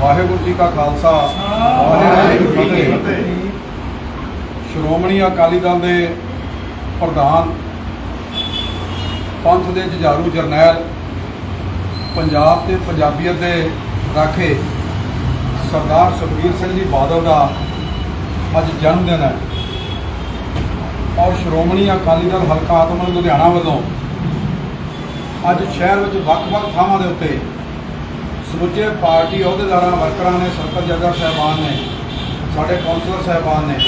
ਵਾਹਿਗੁਰੂ ਜੀ ਕਾ ਖਾਲਸਾ, ਵਾਹਿਗੁਰੂ ਜੀ ਕੀ ਫਤਿਹ। ਸ਼੍ਰੋਮਣੀ ਅਕਾਲੀ ਦਲ ਦੇ ਪ੍ਰਧਾਨ ਪੰਥ ਦੇ ਜੁਝਾਰੂ ਜਰਨੈਲ, ਪੰਜਾਬ ਤੇ ਪੰਜਾਬੀਅਤ ਦੇ ਰਾਖੇ ਸਰਦਾਰ ਸੁਖਬੀਰ ਸਿੰਘ ਜੀ ਬਾਦਲ ਦਾ ਅੱਜ ਜਨਮ ਦਿਨ ਹੈ। ਔਰ ਸ਼੍ਰੋਮਣੀ ਅਕਾਲੀ ਦਲ ਹਲਕਾ ਆਤਮਨ ਲੁਧਿਆਣਾ ਵੱਲੋਂ ਅੱਜ ਸ਼ਹਿਰ ਵਿੱਚ ਵੱਖ-ਵੱਖ ਥਾਵਾਂ ਦੇ ਉੱਤੇ ਸਮੁੱਚੇ ਪਾਰਟੀ ਅਹੁਦੇਦਾਰਾਂ, ਵਰਕਰਾਂ ਨੇ ਸਰਕਲ ਜੱਜਰ ਸਾਹਿਬਾਨ ਨੇ, ਸਾਡੇ ਕੌਂਸਲਰ ਸਾਹਿਬਾਨ ਨੇ,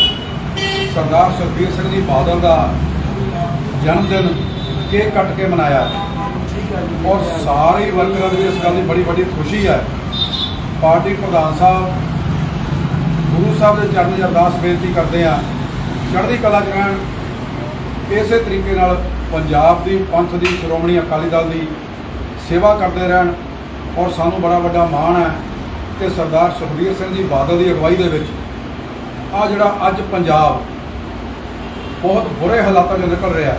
ਸਰਦਾਰ ਸੁਖਬੀਰ ਸਿੰਘ ਜੀ ਬਾਦਲ ਦਾ ਜਨਮ ਦਿਨ ਕੇਕ ਕੱਟ ਕੇ ਮਨਾਇਆ। ਔਰ ਸਾਰੇ ਵਰਕਰਾਂ ਦੀ ਇਸ ਗੱਲ ਦੀ ਬੜੀ ਵੱਡੀ ਖੁਸ਼ੀ ਹੈ। ਪਾਰਟੀ ਪ੍ਰਧਾਨ ਸਾਹਿਬ, ਗੁਰੂ ਸਾਹਿਬ ਦੇ ਚਰਨ 'ਚ ਅਰਦਾਸ ਬੇਨਤੀ ਕਰਦੇ ਆ ਚੜ੍ਹਦੀ ਕਲਾ 'ਚ ਰਹਿਣ, ਇਸੇ ਤਰੀਕੇ ਨਾਲ ਪੰਜਾਬ ਦੀ ਪੰਥ ਦੀ, ਸ਼੍ਰੋਮਣੀ ਅਕਾਲੀ ਦਲ ਦੀ ਸੇਵਾ ਕਰਦੇ ਰਹਿਣ। ਔਰ ਸਾਨੂੰ ਬੜਾ ਵੱਡਾ ਮਾਣ ਹੈ ਕਿ ਸਰਦਾਰ ਸੁਖਬੀਰ ਸਿੰਘ ਜੀ ਬਾਦਲ ਦੀ ਅਗਵਾਈ ਦੇ ਵਿੱਚ ਆ ਜਿਹੜਾ ਅੱਜ ਪੰਜਾਬ ਬਹੁਤ ਬੁਰੇ ਹਾਲਾਤਾਂ 'ਚੋਂ ਨਿਕਲ ਰਿਹਾ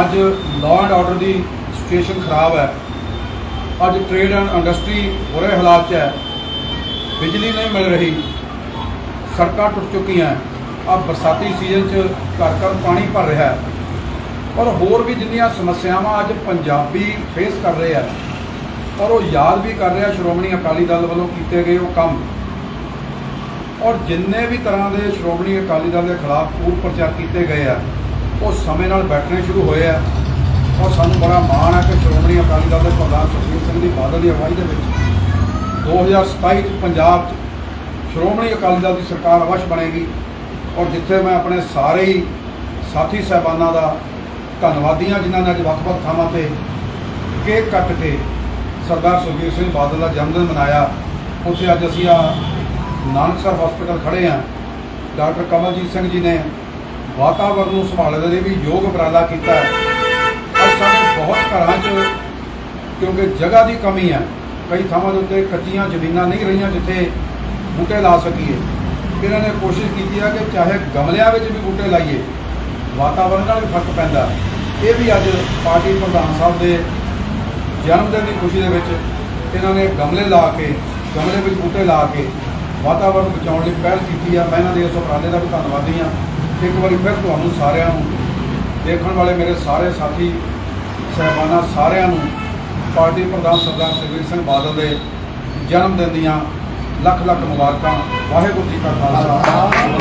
ਅੱਜ ਲਾਅ ਐਂਡ ਆਰਡਰ ਦੀ ਸਿਚੁਏਸ਼ਨ ਖਰਾਬ ਹੈ। ਅੱਜ ਟ੍ਰੇਡ ਐਂਡ ਇੰਡਸਟਰੀ ਬੁਰੇ ਹਾਲਾਤ 'ਚ ਹੈ। ਬਿਜਲੀ ਨਹੀਂ ਮਿਲ ਰਹੀ। ਸੜਕਾਂ ਟੁੱਟ ਚੁੱਕੀਆਂ ਆ ਬਰਸਾਤੀ ਸੀਜ਼ਨ 'ਚ ਘਰ ਘਰ ਪਾਣੀ ਭਰ ਰਿਹਾ ਹੈ। ਔਰ ਹੋਰ ਵੀ ਜਿੰਨੀਆਂ ਸਮੱਸਿਆਵਾਂ ਅੱਜ ਪੰਜਾਬੀ ਫੇਸ ਕਰ ਰਹੇ ਆ ਔਰ ਉਹ ਯਾਦ ਵੀ ਕਰ ਰਿਹਾ ਸ਼੍ਰੋਮਣੀ ਅਕਾਲੀ ਦਲ ਵੱਲੋਂ ਕੀਤੇ ਗਏ ਉਹ ਕੰਮ। ਔਰ ਜਿੰਨੇ ਵੀ ਤਰ੍ਹਾਂ ਦੇ ਸ਼੍ਰੋਮਣੀ ਅਕਾਲੀ ਦਲ ਦੇ ਖਿਲਾਫ ਕੂੜ ਪ੍ਰਚਾਰ ਕੀਤੇ ਗਏ ਆ, ਉਹ ਸਮੇਂ ਨਾਲ ਬੈਠਣੇ ਸ਼ੁਰੂ ਹੋਏ ਆ। ਔਰ ਸਾਨੂੰ ਬੜਾ ਮਾਣ ਹੈ ਕਿ ਸ਼੍ਰੋਮਣੀ ਅਕਾਲੀ ਦਲ ਦੇ ਪ੍ਰਧਾਨ ਸੁਖਬੀਰ ਸਿੰਘ ਦੀ ਬਾਦਲ ਦੀ ਅਗਵਾਈ ਦੇ ਵਿੱਚ 2027 ਚ ਪੰਜਾਬ 'ਚ ਸ਼੍ਰੋਮਣੀ ਅਕਾਲੀ ਦਲ ਦੀ ਸਰਕਾਰ ਅਵਸ਼ ਬਣੇਗੀ। ਔਰ ਜਿੱਥੇ ਮੈਂ ਆਪਣੇ ਸਾਰੇ ਹੀ ਸਾਥੀ ਸਹਿਬਾਨਾਂ ਦਾ ਧੰਨਵਾਦੀਆਂ ਜਿਨ੍ਹਾਂ ਨੇ ਅੱਜ ਵੱਖ-ਵੱਖ ਥਾਵਾਂ ਤੇ ਕੇਕ ਕੱਟ ਕੇ ਸਰਦਾਰ ਸੁਖਬੀਰ ਸਿੰਘ ਬਾਦਲ ਦਾ ਜਨਮ ਦਿਨ ਮਨਾਇਆ। ਉੱਥੇ ਅੱਜ ਅਸੀਂ ਆ ਨਾਨਕਸਰ ਹਸਪੀਟਲ ਖੜੇ ਆ ਡਾਕਟਰ ਕਮਲਜੀਤ ਸਿੰਘ ਜੀ ਨੇ ਵਾਤਾਵਰਨ ਨੂੰ ਸੰਭਾਲਣ ਦੇ ਲਈ ਵੀ ਯੋਗ ਉਪਰਾਲਾ ਕੀਤਾ ਅੱਜ ਸਾਡੇ ਬਹੁਤ ਘਰਾਂ 'ਚ ਕਿਉਂਕਿ ਜਗ੍ਹਾ ਦੀ ਕਮੀ ਹੈ, ਕਈ ਥਾਵਾਂ ਦੇ ਉੱਤੇ ਕੱਚੀਆਂ ਜ਼ਮੀਨਾਂ ਨਹੀਂ ਰਹੀਆਂ ਜਿੱਥੇ ਬੂਟੇ ਲਾ ਸਕੀਏ। ਇਹਨਾਂ ਨੇ ਕੋਸ਼ਿਸ਼ ਕੀਤੀ ਆ ਕਿ ਚਾਹੇ ਗਮਲਿਆਂ ਵਿੱਚ ਵੀ ਬੂਟੇ ਲਾਈਏ ਵਾਤਾਵਰਣ ਨਾਲ ਵੀ ਫ਼ਰਕ ਪੈਂਦਾ। ਇਹ ਵੀ ਅੱਜ ਪਾਰਟੀ ਪ੍ਰਧਾਨ ਸਾਹਿਬ ਦੇ ਜਨਮ ਦਿਨ ਦੀ ਖੁਸ਼ੀ ਦੇ ਵਿੱਚ ਇਹਨਾਂ ਨੇ ਗਮਲੇ ਲਾ ਕੇ, ਗਮਲੇ ਵਿੱਚ ਬੂਟੇ ਲਾ ਕੇ ਵਾਤਾਵਰਣ ਬਚਾਉਣ ਲਈ ਪਹਿਲ ਕੀਤੀ ਆ। ਮੈਂ ਇਹਨਾਂ ਦੇ ਇਸ ਉਪਰਾਲੇ ਦਾ ਵੀ ਧੰਨਵਾਦੀ ਆ ਇੱਕ ਵਾਰੀ ਫਿਰ ਤੁਹਾਨੂੰ ਸਾਰਿਆਂ ਨੂੰ ਦੇਖਣ ਵਾਲੇ ਮੇਰੇ ਸਾਰੇ ਸਾਥੀ, ਸਹਿਬਾਨਾਂ ਸਾਰਿਆਂ ਨੂੰ ਪਾਰਟੀ ਪ੍ਰਧਾਨ ਸਰਦਾਰ ਸੁਖਬੀਰ ਸਿੰਘ ਬਾਦਲ ਦੇ ਜਨਮ ਦਿਨ ਦੀਆਂ ਲੱਖ ਲੱਖ ਮੁਬਾਰਕਾਂ। ਵਾਹਿਗੁਰੂ ਜੀ ਕਾ ਖਾਲਸਾ।